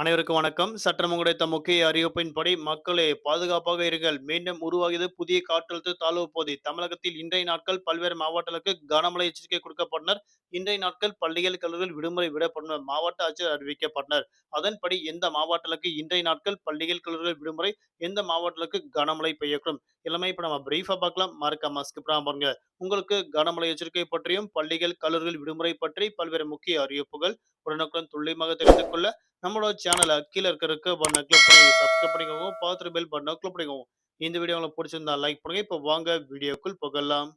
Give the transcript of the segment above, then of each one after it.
அனைவருக்கும் வணக்கம். சற்றம் கிடைத்த முக்கிய அறிவிப்பின்படி, மக்களே பாதுகாப்பாக இருங்கள். மீண்டும் உருவாகியது புதிய காற்றழுத்த தாழ்வு பகுதி. தமிழகத்தில் இன்றைய நாட்கள் பல்வேறு மாவட்டங்களுக்கு கனமழை எச்சரிக்கை கொடுக்கப்பட்டனர். இன்றைய நாட்கள் பள்ளிகள், கல்லூரிகள் விடுமுறை விடப்பட்டனர். மாவட்ட ஆட்சியர் அறிவிக்கப்பட்டனர். அதன்படி எந்த மாவட்டங்களுக்கு இன்றைய நாட்கள் பள்ளிகள், கல்லூரிகள் விடுமுறை, எந்த மாவட்டங்களுக்கு கனமழை பெய்யக்கூடும். எல்லாமே இப்போ நம்ம பிரீஃபாக பார்க்கலாம். மறக்காம மாஸ்க்கு பண்ணாம பாருங்க. உங்களுக்கு கனமழை எச்சரிக்கை பற்றியும், பள்ளிகள், கல்லூரிகள் விடுமுறை பற்றி பல்வேறு முக்கிய அறிவிப்புகள் உடனுக்குடன் துல்லியமாக தெரிந்து கொள்ள நம்மளோட சேனலை கீழே இருக்க ரெக்க கிளிக் பண்ணி சப்ஸ்கிரைப் பண்ணிக்கோங்க. பார்த்துட்டு பெல் பட்டன கிளிக் பண்ணிக்கோங்க. இந்த வீடியோ உங்களுக்கு பிடிச்சிருந்தா லைக் பண்ணுங்க. இப்போ வாங்க வீடியோக்குள் புகலாம்.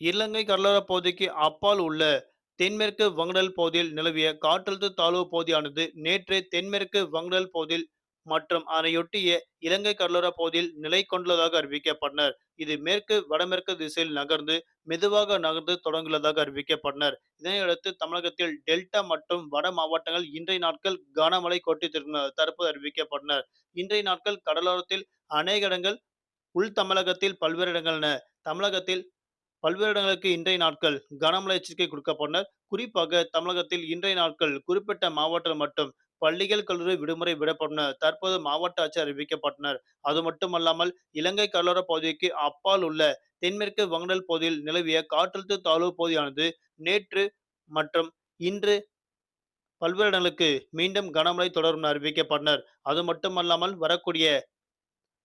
இலங்கை கடலோர பகுதிக்கு அப்பால் உள்ள தென்மேற்கு வங்கடல் பகுதியில் நிலவிய காற்றழுத்த தாழ்வு பகுதியானது நேற்று தென்மேற்கு வங்கடல் பகுதியில் மற்றும் அதனையொட்டிய இலங்கை கடலோர பகுதியில் நிலை கொண்டுள்ளதாக அறிவிக்கப்பட்டனர். இது மேற்கு வடமேற்கு திசையில் நகர்ந்து மெதுவாக நகர்ந்து தொடங்குள்ளதாக அறிவிக்கப்பட்டனர். இதனையடுத்து தமிழகத்தில் டெல்டா மற்றும் வட மாவட்டங்கள் இன்றைய நாட்கள் கனமழை கொட்டி தற்போது அறிவிக்கப்பட்டனர். இன்றைய நாட்கள் கடலோரத்தில் அநேக இடங்கள், உள் தமிழகத்தில் பல்வேறு இடங்கள் தமிழகத்தில் பல்வேறு இடங்களுக்கு இன்றைய நாட்கள் கனமழை எச்சரிக்கை கொடுக்கப்பட்டனர். குறிப்பாக தமிழகத்தில் இன்றைய நாட்கள் குறிப்பிட்ட மாவட்டங்கள் மட்டும் பள்ளிகள், கல்லூரி விடுமுறை விடப்பட்டன. தற்போது மாவட்ட ஆட்சியர் அறிவிக்கப்பட்டனர். அது மட்டுமல்லாமல் இலங்கை கடலோர பகுதிக்கு அப்பால் உள்ள தென்மேற்கு வங்கடல் பகுதியில் நிலவிய காற்றழுத்த தாழ்வு பகுதியானது நேற்று மற்றும் இன்று பல்வேறு இடங்களுக்கு மீண்டும் கனமழை தொடரும் அறிவிக்கப்பட்டனர். அது மட்டுமல்லாமல் வரக்கூடிய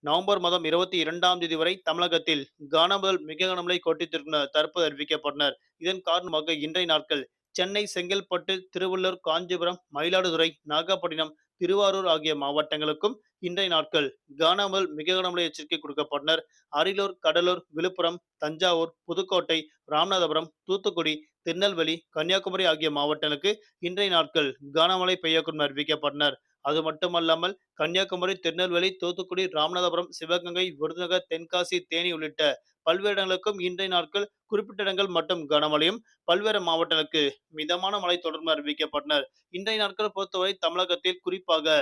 நவம்பர் மாதம் 22ஆம் தேதி வரை தமிழகத்தில் கனமுதல் மிக கனமழை கொட்டித்திருக்கும் தற்போது அறிவிக்கப்பட்டனர். இதன் காரணமாக இன்றைய நாட்கள் சென்னை, செங்கல்பட்டு, திருவள்ளூர், காஞ்சிபுரம், மயிலாடுதுறை, நாகப்பட்டினம், திருவாரூர் ஆகிய மாவட்டங்களுக்கும் இன்றைய நாட்கள் காணாமல் மிக கனமழை எச்சரிக்கை கொடுக்கப்பட்டனர். அரியலூர், கடலூர், விழுப்புரம், தஞ்சாவூர், புதுக்கோட்டை, ராமநாதபுரம், தூத்துக்குடி, திருநெல்வேலி, கன்னியாகுமரி ஆகிய மாவட்டங்களுக்கு இன்றைய நாட்கள் கனமழை பெய்யக்கூடும் அறிவிக்கப்பட்டனர். அது மட்டுமல்லாமல் கன்னியாகுமரி, திருநெல்வேலி, தூத்துக்குடி, ராமநாதபுரம், சிவகங்கை, விருதுநகர், தென்காசி, தேனி உள்ளிட்ட பல்வேறு இடங்களுக்கும் இன்றைய நாட்கள் குறிப்பிட்ட இடங்கள் மட்டும் கனமழையும், பல்வேறு மாவட்டங்களுக்கு மிதமான மழை தொடர்பு அறிவிக்கப்பட்டனர். இன்றைய நாட்கள் பொறுத்தவரை தமிழகத்தில் குறிப்பாக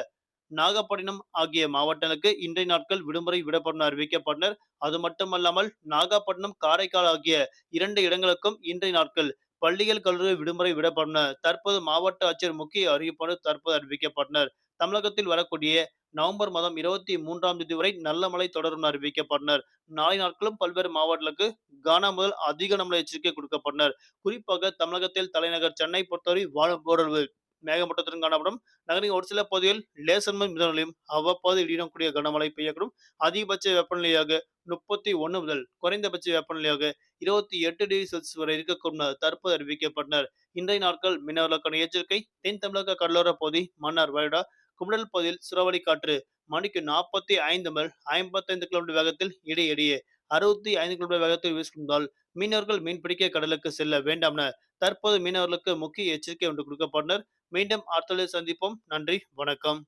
நாகப்பட்டினம் ஆகிய மாவட்டங்களுக்கு இன்றைய நாட்கள் விடுமுறை விடப்படும் அறிவிக்கப்பட்டனர். அது மட்டுமல்லாமல் நாகப்பட்டினம், காரைக்கால் ஆகிய இரண்டு இடங்களுக்கும் இன்றைய நாட்கள் பள்ளிகள், கல்லூரி விடுமுறை விடப்படும் தற்போது மாவட்ட ஆட்சியர் முக்கிய அறிவிப்போடு தற்போது அறிவிக்கப்பட்டனர். தமிழகத்தில் வரக்கூடிய நவம்பர் மாதம் 23ஆம் தேதி வரை நல்ல மழை தொடரும் அறிவிக்கப்பட்டனர். நாளை நாட்களும் பல்வேறு மாவட்டங்களுக்கு கன முதல் அதிக நம்மளை எச்சரிக்கை கொடுக்கப்பட்டனர். குறிப்பாக தமிழகத்தில் தலைநகர் சென்னை பொறுத்தவரை வாழ ஓரளவு மேகமூட்டத்துடன் காணப்படும். நகரின் ஒரு சில பகுதிகளில் லேசான மிதநிலையும் அவ்வப்போது இடியுடன் கூடிய கனமழை பெய்யக்கூடும். அதிகபட்ச வெப்பநிலையாக 31 முதல் குறைந்தபட்ச வெப்பநிலையாக 28 டிகிரி செல்சியஸ் வரை இருக்கக்கூடும் தற்போது அறிவிக்கப்பட்டனர். இன்றைய நாட்கள் மீனவர்களுக்கான எச்சரிக்கை தென் தமிழக கடலோர பகுதி, மன்னார் வயடா குமடல் பகுதியில் சூறாவளி காற்று மணிக்கு 45 முதல் 55 கிலோமீட்டர் வேகத்தில் இடையிடையே 65 கிலோமீட்டர் வேகத்தில் வீசுவதால் மீனவர்கள் மீன்பிடிக்க கடலுக்கு செல்ல வேண்டாம் என தற்போது மீனவர்களுக்கு முக்கிய எச்சரிக்கை ஒன்று கொடுக்கப்பட்டனர். மீண்டும் அடுத்த சந்திப்போம். நன்றி, வணக்கம்.